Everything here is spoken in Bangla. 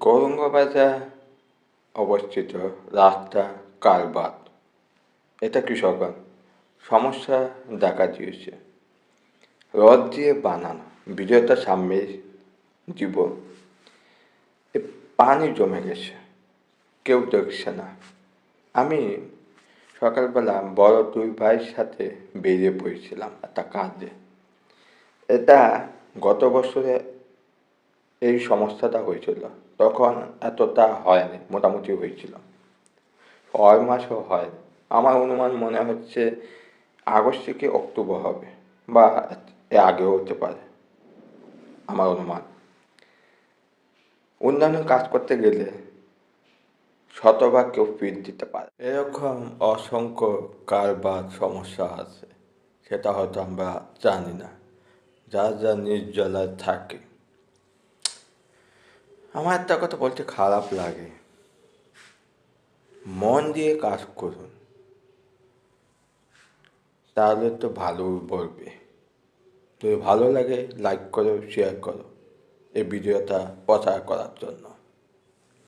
গৌরঙ্গবাজার অবস্থিত রাস্তা কারবাত এটা কৃষকগণ। সমস্যা দেখা দিয়েছে। রদ দিয়ে বানানো বিজয়তা সাম্যের জীবন। এ পানি জমে গেছে। কেউ দেখছে না। আমি সকালবেলা বড় দুই ভাইয়ের সাথে বেরিয়ে পড়েছিলাম একটা কাজে। এটা গত বছরে এই সমস্যাটা হয়েছিল। তখন এতটা হয়নি, মোটামুটি হয়েছিল। ছয় মাসও হয় আমার অনুমান মনে হচ্ছে আগস্ট থেকে অক্টোবর হবে, বা এ আগেও হতে পারে, আমার অনুমান। অন্যান্য কাজ করতে গেলে শতভাগ কেউ ফিট দিতে পারে। এরকম অসংখ্য কারবার সমস্যা আছে, সেটা হয়তো আমরা জানি না। যার যা নির্জলায় থাকে। আমার একটা কথা বলতে খারাপ লাগে। মন দিয়ে কাজ করুন। তাহলে তো ভালো বলবে। যদি ভালো লাগে লাইক করো শেয়ার করো। এই ভিডিওটা প্রচার করার জন্য।